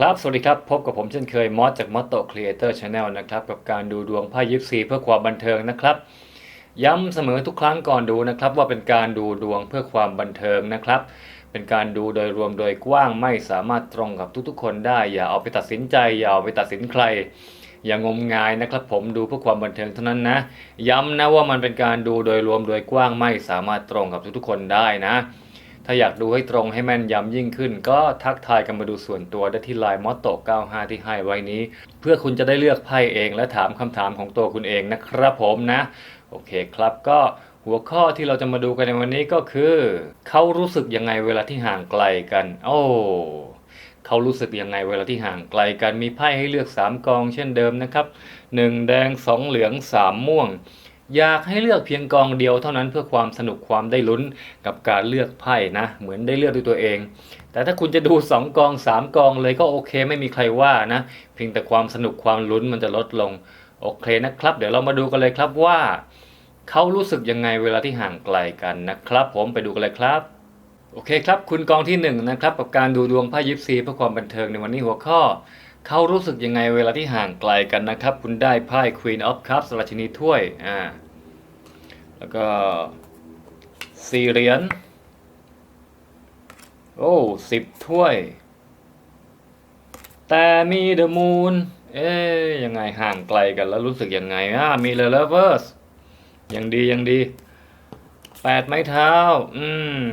ครับ สวัสดีครับ พบกับผมเช่นเคยมอสจาก m o t o Creator Channel นะครับ กับการดูดวงไพ่ยิปซีเพื่อความบันเทิงนะครับ ย้ำเสมอทุกครั้งก่อนดูนะครับ ว่าเป็นการดูดวงเพื่อความบันเทิงนะครับ เป็นการดูโดยรวมโดยกว้างไม่สามารถตรงกับทุกๆ คนได้ อย่าเอาไปตัดสินใจ อย่าเอาไปตัดสินใคร อย่างมงายนะครับ ผมดูเพื่อความบันเทิงเท่านั้นนะ ย้ำนะว่ามันเป็นการดูโดยรวมโดยกว้างไม่สามารถตรงกับทุกๆ คนได้นะ ถ้าอยากดูให้ตรงให้แม่นยำยิ่งขึ้น ก็ทักทายกันมาดูส่วนตัวได้ที่ไลน์มอตโต95 ที่ให้ไว้นี้ เพื่อคุณจะได้เลือกไพ่เองและถามคำถามของตัวคุณเองนะครับผมนะ โอเคครับก็หัวข้อที่เราจะมาดูกันในวันนี้ก็คือ เขารู้สึกยังไงเวลาที่ห่างไกลกัน โอ้เขารู้สึกยังไงเวลาที่ห่างไกลกันมีไพ่ให้เลือก 3 กองเช่นเดิมนะครับ 1 แดง 2 เหลือง 3 ม่วง อยากให้เลือกเพียงกองเดียวเท่านั้นเพื่อความสนุกความได้ลุ้นกับการเลือกไพ่นะ เหมือนได้เลือกด้วยตัวเอง แต่ถ้าคุณจะดู 2 กอง 3 กองเลยก็โอเค ไม่มีใครว่านะ เพียงแต่ความสนุกความลุ้นมันจะลดลง โอเคนะครับ เดี๋ยวเรามาดูกันเลยครับว่า เขารู้สึกยังไงเวลาที่ห่างไกลกันนะครับ ผมไปดูกันเลยครับโอเคครับ คุณกองที่หนึ่งนะครับกับการดูดวงไพ่ยิปซีเพื่อความบันเทิงในวันนี้หัวข้อ เขารู้สึกยังไงเวลาที่ห่างไกลกันนะครับ คุณได้ไพ่ Queen of Cups ราชินีถ้วยอ่าแล้วก็สี่เหรียญโอ้สิบถ้วย แต่มีเดอะมูนเอ๊ยยังไงห่างไกลกันแล้วรู้สึกยังไงอ่ามีเลเวอร์สยังดียังดีแปดไม้เท้า อืม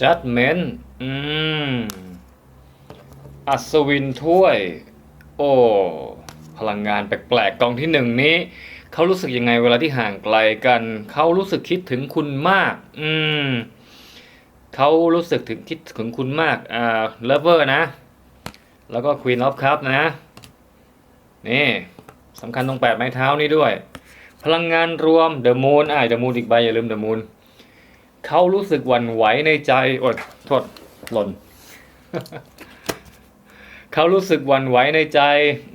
Judgment อืม อัศวินถ้วย โอ้ พลังงานแปลกๆกองที่หนึ่งนี้ เขารู้สึกยังไงเวลาที่ห่างไกลกัน เขารู้สึกคิดถึงคุณมาก อืมเขารู้สึกถึงคิดถึงคุณมาก อ่าเลเวอร์นะ แล้วก็ควีนออฟคัพนะ นี่สำคัญตรงแปดไม้เท้านี้ด้วย พลังงานรวมเดอะมูนอ่าเดอะมูนอีกใบอย่าลืมเดอะมูนเขารู้สึกหวั่นไหวในใจอดโทษหล่น เขารู้สึกหวั่นไหวในใจ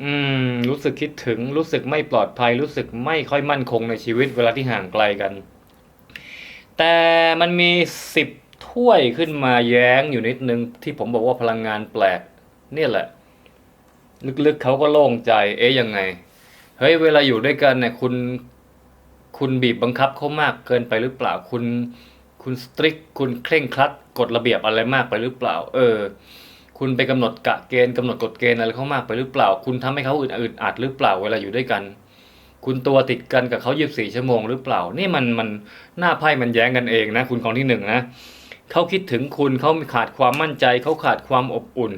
อืม รู้สึกคิดถึง รู้สึกไม่ปลอดภัย รู้สึกไม่ค่อยมั่นคงในชีวิตเวลาที่ห่างไกลกัน แต่มันมีสิบถ้วยขึ้นมาแย้งอยู่นิดนึง ที่ผมบอกว่าพลังงานแปลก เนี่ยแหละ ลึกๆเขาก็โล่งใจ เอ๊ยยังไง เฮ้ย เวลาอยู่ด้วยกันเนี่ยคุณ คุณบีบบังคับเขามากเกินไปหรือเปล่า คุณ คุณสตริก คุณเคร่งครัด กฎระเบียบอะไรมากไปหรือเปล่า เออ คุณไปกำหนดกะเกณฑ์กำหนดกฎเกณฑ์อะไรเขามากไปหรือเปล่า คุณทำให้เขาอึดอึดอัดหรือเปล่าเวลาอยู่ด้วยกัน คุณตัวติดกันกับเขายีิบสี่ชั่วโมงหรือเปล่า นี่มันมันหน้าไพ่มันแย้งกันเองนะ คุณกองที่หนึ่งนะเขาคิดถึงคุณเขาขาดความมั่นใจเขาขาดความอบอุ่น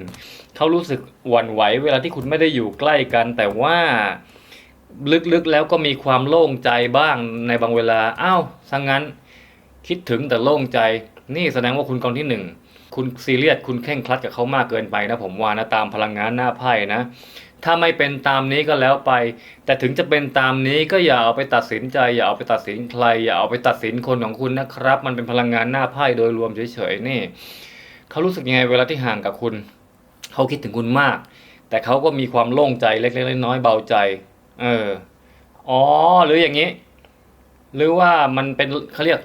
เขารู้สึกหวั่นไหว เวลาที่คุณไม่ได้อยู่ใกล้กัน แต่ว่าลึกๆแล้วก็มีความโล่งใจบ้างในบางเวลาอ้าวสังงั้น คิดถึงแต่โล่งใจ นี่แสดงว่าคุณกองที่หนึ่ง คุณซีเรียสคุณเคร่งครัดกับเขามากเกินไปนะผมว่านะตามพลังงานหน้าไพ่นะถ้าไม่เป็นตามนี้ก็แล้วไป แต่ถึงจะเป็นตามนี้ก็อย่าเอาไปตัดสินใจ อย่าเอาไปตัดสินใคร อย่าเอาไปตัดสินคนของคุณนะครับ มันเป็นพลังงานหน้าไพ่โดยรวมเฉยๆนี่เขารู้สึกยังไงเวลาที่ห่างกับคุณ เขาคิดถึงคุณมาก แต่เขาก็มีความโล่งใจเล็กๆน้อยๆเบาใจ เออ อ๋อ หรืออย่างนี้ หรือว่ามันเป็นเขาเรียก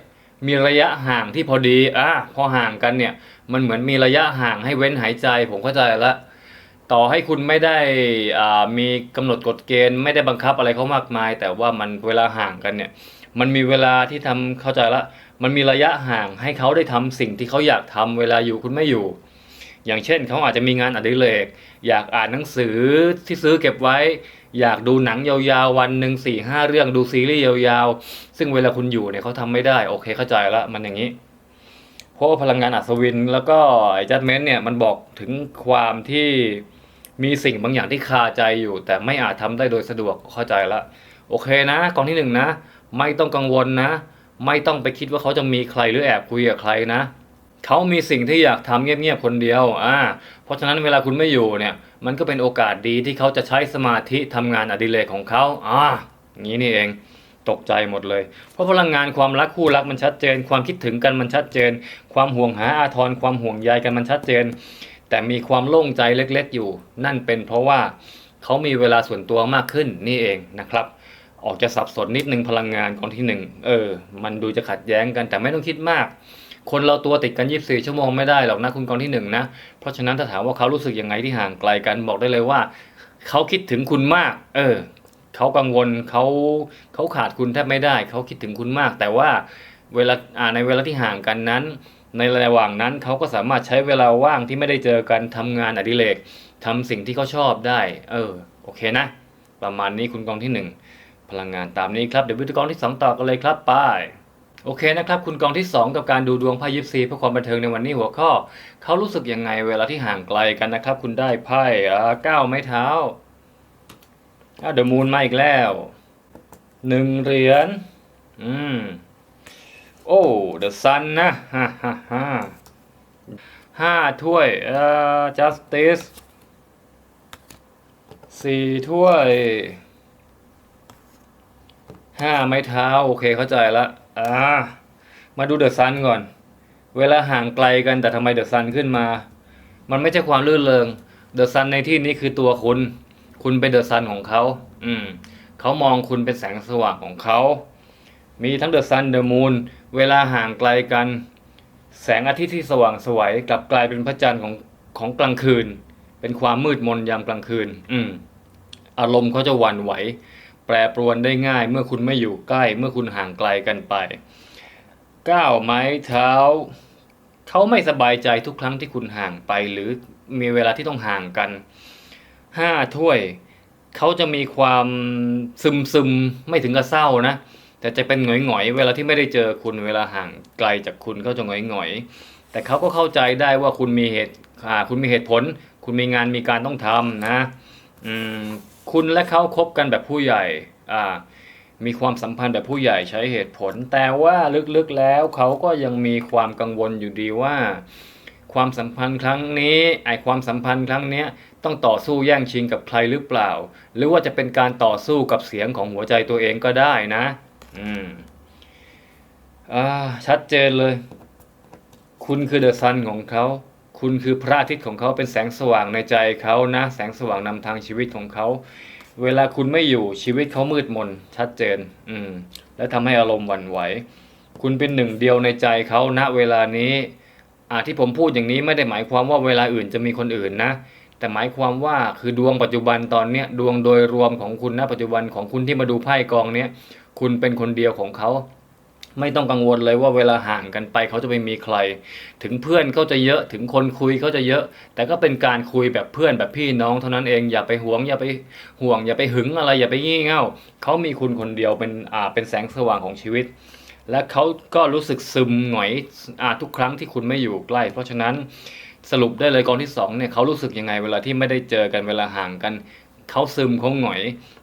มีระยะห่างที่พอดีอะพอห่างกันเนี่ย มันเหมือนมีระยะห่างให้เว้นหายใจ ผมเข้าใจแล้วต่อให้คุณไม่ได้อ่ามีกำหนดกฎเกณฑ์ไม่ได้บังคับอะไรเขามากมาย แต่ว่ามันเวลาห่างกันเนี่ย มันมีเวลาที่ทำเข้าใจละมันมีระยะห่างให้เขาได้ทำสิ่งที่เขาอยากทำเวลาอยู่คุณไม่อยู่ อย่างเช่นเขาอาจจะมีงานอดิเรกอยากอ่านหนังสือที่ซื้อเก็บไว้ อยากดูหนังยาวๆวันหนึ่งสี่ห้าเรื่องดูซีรีส์ยาวๆ ซึ่งเวลาคุณอยู่เนี่ยเขาทำไม่ได้โอเคเข้าใจละมันอย่างนี้ เพราะว่าพลังงานอัศวินแล้วก็ไอ้จัดเมนเนี่ยมันบอกถึงความที่มีสิ่งบางอย่างที่คาใจอยู่ แต่ไม่อาจทำได้โดยสะดวกเข้าใจละโอเคนะกองที่หนึ่งนะ ไม่ต้องกังวลนะ ไม่ต้องไปคิดว่าเขาจะมีใครหรือแอบคุยกับใครนะ เขามีสิ่งที่อยากทำเงียบๆคนเดียว อ่า เพราะฉะนั้นเวลาคุณไม่อยู่เนี่ย มันก็เป็นโอกาสดีที่เขาจะใช้สมาธิทำงานอดิเรกของเขา อ่างนี้นี่เอง ตกใจหมดเลย เพราะพลังงานความรักคู่รักมันชัดเจน ความคิดถึงกันมันชัดเจน ความห่วงหาอาทรความห่วงใยกันมันชัดเจน แต่มีความโล่งใจเล็กๆอยู่ นั่นเป็นเพราะว่าเขามีเวลาส่วนตัวมากขึ้นนี่เองนะครับออกจะสับสนนิดนึงพลังงานกองที่หนึ่งเออ มันดูจะขัดแย้งกันแต่ไม่ต้องคิดมาก คนเราตัวติดกัน 24 ชั่วโมงไม่ได้หรอกนะคุณกองที่หนึ่งนะ เพราะฉะนั้นถ้าถามว่าเขารู้สึกยังไงที่ห่างไกลกันบอกได้เลยว่า เขาคิดถึงคุณมาก เออเขากังวลเขาเขาขาดคุณแทบไม่ได้ เขาคิดถึงคุณมาก แต่ว่าเวลาอ่าในเวลาที่ห่างกันนั้น ในระหว่างนั้นเขาก็สามารถใช้เวลาว่างที่ไม่ได้เจอกันทำงานอดิเรกทำสิ่งที่เขาชอบได้ เออ โอเคนะ ประมาณนี้คุณกองที่หนึ่งพลังงานตามนี้ครับ เดี๋ยววิทยกองที่สองต่อกันเลยครับไป โอเคนะครับ คุณกองที่สองกับการดูดวงไพ่ยิปซีเพื่อความบันเทิงในวันนี้หัวข้อ เขารู้สึกยังไงเวลาที่ห่างไกลกันนะครับ คุณได้ไพ่เก้าไม้เท้าเดอะมูนมาอีกแล้วหนึ่งเหรียญอืมโอ้เดอะซันนะฮ่าฮ่าฮ่าห้าถ้วยเอ่อ justice สี่ถ้วยห้าไม้เท้า โอเคเข้าใจละ อ่า มาดูเดอะซันก่อน เวลาห่างไกลกันแต่ทำไมเดอะซันขึ้นมา มันไม่ใช่ความลื่นเริงเดอะซันในที่นี้คือตัวคุณ คุณเป็นเดอะซันของเขา อืม เขามองคุณเป็นแสงสว่างของเขา มีทั้งเดอะซันเดอะมูน เวลาห่างไกลกัน แสงอาทิตย์ที่สว่างสวยกลับกลายเป็นพระจันทร์ของของกลางคืน เป็นความมืดมนยามกลางคืน อืม อารมณ์เขาจะหวั่นไหว แปรปรวนได้ง่าย เมื่อคุณไม่อยู่ใกล้ เมื่อคุณห่างไกลกันไปก้าวไม้เท้า เขาไม่สบายใจทุกครั้งที่คุณห่างไป หรือมีเวลาที่ต้องห่างกันห้าถ้วย เขาจะมีความซึมซึมไม่ถึงกับเศร้านะ แต่จะเป็นหงอยหงอยๆเวลาที่ไม่ได้เจอคุณเวลาห่างไกลจากคุณเขาจะหงอยหงอยๆแต่เขาก็เข้าใจได้ว่าคุณมีเหตุอ่าคุณมีเหตุผล คุณมีงานมีการต้องทำนะ อืม คุณและเขาคบกันแบบผู้ใหญ่อ่ามีความสัมพันธ์แบบผู้ใหญ่ใช้เหตุผล แต่ว่าลึกๆแล้วเขาก็ยังมีความกังวลอยู่ดีว่า ความสัมพันธ์ครั้งนี้ไอความสัมพันธ์ครั้งนี้ต้องต่อสู้แย่งชิงกับใครหรือเปล่า หรือว่าจะเป็นการต่อสู้กับเสียงของหัวใจตัวเองก็ได้นะ อืมอ่าชัดเจนเลย คุณคือเดอะซันของเขา คุณคือพระอาทิตย์ของเขาเป็นแสงสว่างในใจเขานะ แสงสว่างนำทางชีวิตของเขา เวลาคุณไม่อยู่ชีวิตเขามืดมน ชัดเจน อืม และทำให้อารมณ์หวั่นไหว คุณเป็นหนึ่งเดียวในใจเขาณเวลานี้อ่าที่ผมพูดอย่างนี้ไม่ได้หมายความว่าเวลาอื่นจะมีคนอื่นนะ แต่หมายความว่าคือดวงปัจจุบันตอนเนี้ยดวงโดยรวมของคุณณปัจจุบันของคุณที่มาดูไพ่กองเนี้ยคุณเป็นคนเดียวของเขา ไม่ต้องกังวลเลยว่าเวลาห่างกันไปเขาจะไปมีใคร ถึงเพื่อนเขาจะเยอะถึงคนคุยเขาจะเยอะ แต่ก็เป็นการคุยแบบเพื่อนแบบพี่น้องเท่านั้นเองอย่าไปหวง อย่าไปห่วง อย่าไปหึงอะไร อย่าไปงี่เง่าเขามีคุณคนเดียวเป็นอ่าเป็นแสงสว่างของชีวิต และเขาก็รู้สึกซึมหงอยอ่าทุกครั้งที่คุณไม่อยู่ใกล้ เพราะฉะนั้นสรุปได้เลยกองที่สองเนี่ยเขารู้สึกยังไงเวลาที่ไม่ได้เจอกันเวลาห่างกันเขาซึมเขาหงอย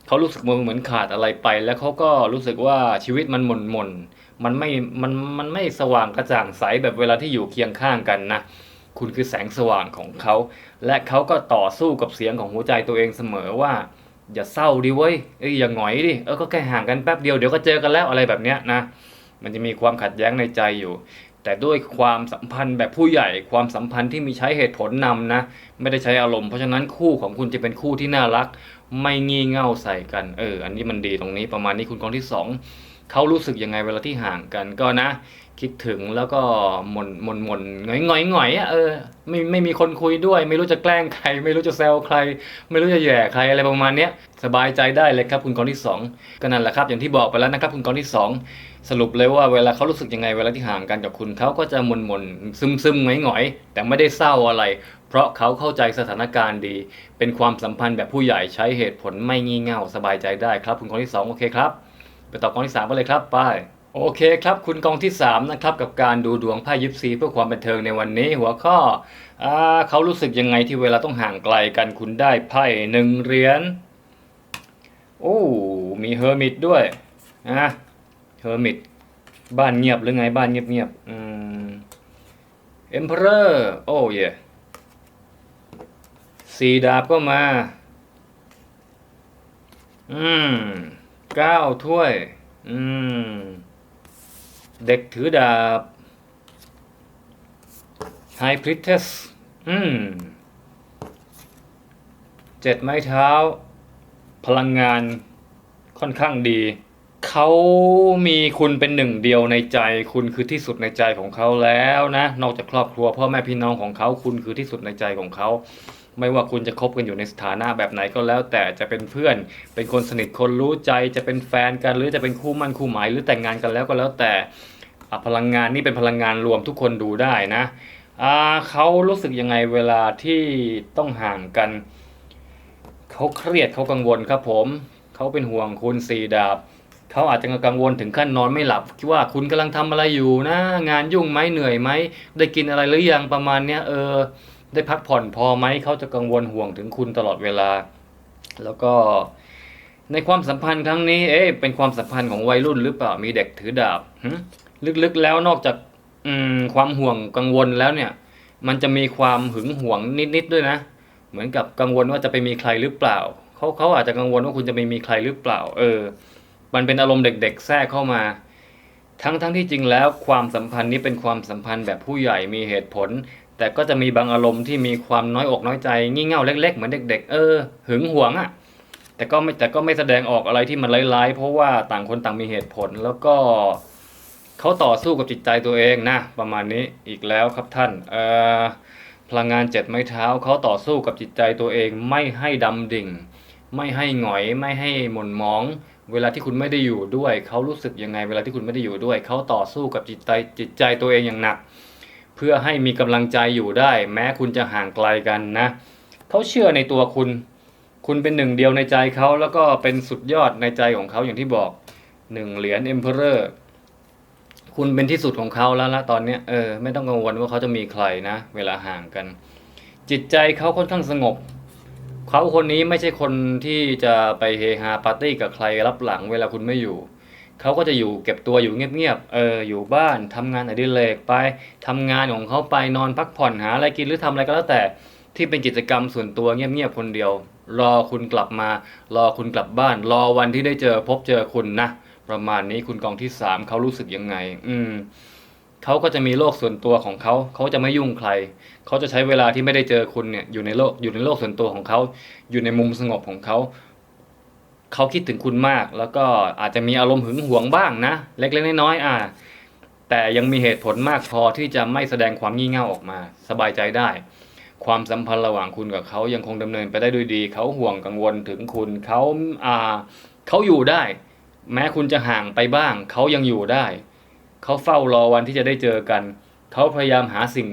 เขารู้สึกเหมือนขาดอะไรไป แล้วเขาก็รู้สึกว่าชีวิตมันหม่นหม่น มันไม่มันมันไม่สว่างกระจ่างใสแบบเวลาที่อยู่เคียงข้างกันนะ คุณคือแสงสว่างของเขา และเขาก็ต่อสู้กับเสียงของหัวใจตัวเองเสมอว่า อย่าเศร้าดิเว้ยเอ้ยอย่าหงอยดิเออก็แค่ห่างกันแป๊บเดียวเดี๋ยวก็เจอกันแล้วอะไรแบบเนี้ยนะมันจะมีความขัดแย้งในใจอยู่ แต่ด้วยความสัมพันธ์แบบผู้ใหญ่ ความสัมพันธ์ที่มีใช้เหตุผลนำนะ ไม่ได้ใช้อารมณ์ เพราะฉะนั้นคู่ของคุณจะเป็นคู่ที่น่ารัก ไม่งี่เง่าใส่กัน เออ อันนี้มันดีตรงนี้ประมาณนี้คุณกองที่สอง เขารู้สึกยังไงเวลาที่ห่างกันก็นะ คิดถึงแล้วก็หมนหมนหมนหงอยหงอยหงอยอะเออไม่ไม่มีคนคุยด้วย ไม่รู้จะแกล้งใคร ไม่รู้จะแซวใคร ไม่รู้จะแย่ใครอะไรประมาณเนี้ยสบายใจได้เลยครับคุณกองที่สองก็นั่นแหละครับ อย่างที่บอกไปแล้วนะครับ คุณกองที่สองสรุปเลยว่าเวลาเขารู้สึกยังไงเวลาที่ห่างกันกับคุณเขาก็จะหมนหมนซึมซึมหงอยหงอยแต่ไม่ได้เศร้าอะไร เพราะเขาเข้าใจสถานการณ์ดี เป็นความสัมพันธ์แบบผู้ใหญ่ใช้เหตุผลไม่งี่เง่าสบายใจได้ครับ คุณกองที่สองโอเคครับ ไปต่อกองที่ 3 กันเลยครับไปโอเคครับ คุณกองที่ 3 นะครับ กับการดูดวงไพ่ยิปซีเพื่อความบันเทิงในวันนี้ หัวข้ออเขารู้สึกยังไงที่เวลาต้องห่างไกลกันคุณได้ไพ่หนึ่งเหรียญโอ้มีเฮอร์มิตด้วยนะเฮอร์มิตบ้านเงียบหรือไงบ้านเงียบเงียบอืมเอ็มเพอเรอร์โอ้เย่สีดาบก็มา อืม เก้าถ้วย อืม เด็กถือดาบไฮพริตเทสอืม เจ็ดไม้เท้า พลังงานค่อนข้างดี เขามีคุณเป็นหนึ่งเดียวในใจ คุณคือที่สุดในใจของเขาแล้วนะ นอกจากครอบครัวพ่อแม่พี่น้องของเขา คุณคือที่สุดในใจของเขา ไม่ว่าคุณจะคบกันอยู่ในสถานะแบบไหนก็แล้ว แต่จะเป็นเพื่อน เป็นคนสนิทคนรู้ใจจะเป็นแฟนกันหรือจะเป็นคู่มั่นคู่หมายหรือแต่งงานกันแล้วก็แล้วแต่พลังงานนี่เป็นพลังงานรวมทุกคนดูได้นะเขารู้สึกยังไงเวลาที่ต้องห่างกันเขาเครียดเขากังวลครับผมเขาเป็นห่วงคุณสีดาบเขาอาจจะกังวลถึงขั้นนอนไม่หลับคิดว่าคุณกำลังทำอะไรอยู่นะ งานยุ่งไหมเหนื่อยไหมได้กินอะไรหรือยังประมาณเนี้ยเออ ได้พักผ่อนพอไหมเขาจะกังวลห่วงถึงคุณตลอดเวลา แล้วก็ในความสัมพันธ์ครั้งนี้ เอ๊ะเป็นความสัมพันธ์ของวัยรุ่นหรือเปล่ามีเด็กถือดาบลึกๆแล้วนอกจากความห่วงกังวลแล้วเนี่ย มันจะมีความหึงหวงนิดๆด้วยนะ เหมือนกับกังวลว่าจะไปมีใครหรือเปล่าเขาเขาอาจจะกังวลว่าคุณจะไปมีใครหรือเปล่า เออ มันเป็นอารมณ์เด็ก ๆ แทรกเข้ามา ทั้งทั้งที่จริงแล้วความสัมพันธ์นี้เป็นความสัมพันธ์แบบผู้ใหญ่มีเหตุผล แต่ก็จะมีบางอารมณ์ที่มีความน้อยอกน้อยใจ งี่เง่าเล็ก ๆ เหมือนเด็ก ๆ เออ หึงหวงอะ่ะแต่ก็ไม่แต่ก็ไม่แสดงออกอะไรที่มันร้ายๆเพราะว่าต่างคนต่างมีเหตุผล แล้วก็เขาต่อสู้กับจิตใจตัวเองนะประมาณนี้อีกแล้วครับท่านเอ่อพลังงานเจ็ดไม้เท้าเขาต่อสู้กับจิตใจตัวเอง ไม่ให้ดำดิ่ง ไม่ให้หงอยไม่ให้หม่นหมอง เวลาที่คุณไม่ได้อยู่ด้วยเขารู้สึกยังไง เวลาที่คุณไม่ได้อยู่ด้วยเขาต่อสู้กับจิตใจจิตใจตัวเองอย่างหนัก พื่อให้มีกำลังใจอยู่ได้ แม้คุณจะห่างไกลกันนะเขาเชื่อในตัวคุณ คุณเป็นหนึ่งเดียวในใจเขาแล้วก็เป็นสุดยอดในใจของเขาอย่างที่บอกหนึ่งเหรียญเอ็มเพอเรอร์คุณเป็นที่สุดของเขาแล้วละตอนนี้เออไม่ต้องกังวลว่าเขาจะมีใครนะ เวลาห่างกัน จิตใจเขาค่อนข้างสงบเขาคนนี้ไม่ใช่คนที่จะไปเฮฮาปาร์ตี้กับใครรับหลังเวลาคุณไม่อยู่ เขาก็จะอยู่เก็บตัวอยู่เงียบๆ เออ อยู่บ้านทำงานอดิเรกไปทำงานของเขาไปนอนพักผ่อนหาอะไรกินหรือทำอะไรก็แล้วแต่ที่เป็นกิจกรรมส่วนตัวเงียบๆคนเดียว รอคุณกลับมา รอคุณกลับบ้าน รอวันที่ได้เจอพบเจอคุณนะประมาณนี้คุณกองที่สามเขารู้สึกยังไง อืมเขาก็จะมีโลกส่วนตัวของเขา เขาจะไม่ยุ่งใคร เขาจะใช้เวลาที่ไม่ได้เจอคุณเนี่ยอยู่ในโลกอยู่ในโลกส่วนตัวของเขา อยู่ในมุมสงบของเขา เขาคิดถึงคุณมาก แล้วก็อาจจะมีอารมณ์หึงหวงบ้างนะ เล็กๆน้อยๆอ่า แต่ยังมีเหตุผลมากพอที่จะไม่แสดงความงี่เง่าออกมา สบายใจได้ ความสัมพันธ์ระหว่างคุณกับเขายังคงดำเนินไปได้ด้วยดี เขาห่วงกังวลถึงคุณเขาอ่าเขาอยู่ได้ แม้คุณจะห่างไปบ้าง เขายังอยู่ได้ เขาเฝ้ารอวันที่จะได้เจอกัน เขาพยายามหาสิ่ง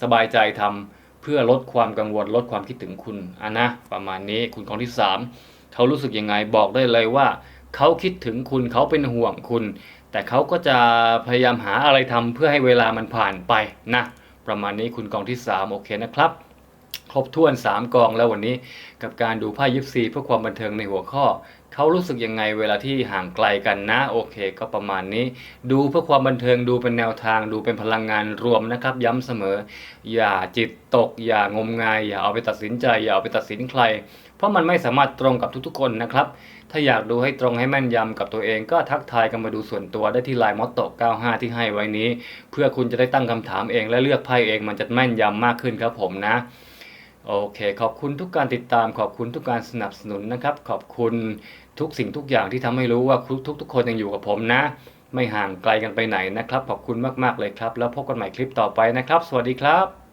สบายใจทำเพื่อลดความกังวลลดความคิดถึงคุณอะนะประมาณนี้คุณกองที่สาม เขารู้สึกยังไงบอกได้เลยว่า เขาคิดถึงคุณเขาเป็นห่วงคุณ แต่เขาก็จะพยายามหาอะไรทำเพื่อให้เวลามันผ่านไปนะประมาณนี้คุณกองที่สามโอเคนะครับ ครบถ้วน 3 กองแล้ววันนี้ กับการดูไพ่ยิปซีเพื่อความบันเทิงในหัวข้อ เขารู้สึกยังไงเวลาที่ห่างไกลกันนะ โอเค ก็ประมาณนี้ ดูเพื่อความบันเทิงดูเป็นแนวทางดูเป็นพลังงานรวมนะครับ ย้ำเสมอ อย่าจิตตก อย่างมงาย อย่าเอาไปตัดสินใจ อย่าเอาไปตัดสินใคร ราะมันไม่สามารถตรงกับทุกๆคนนะครับ ถ้าอยากดูให้ตรงให้แม่นยำกับตัวเองก็ทักทายกันมาดูส่วนตัวได้ที่ไลน์มอตโต95 ที่ให้ไว้นี้ เพื่อคุณจะได้ตั้งคำถามเองและเลือกไพ่เองมันจะแม่นยำมากขึ้นครับผมนะโอเค ขอบคุณทุกการติดตามขอบคุณทุกการสนับสนุนนะครับ ขอบคุณทุกสิ่งทุกอย่างที่ทำให้รู้ว่าทุกทุกๆคนยังอยู่กับผมนะ ไม่ห่างไกลกันไปไหนนะครับ ขอบคุณมาก ๆ เลยครับ แล้วพบกันใหม่คลิปต่อไปนะครับ สวัสดีครับ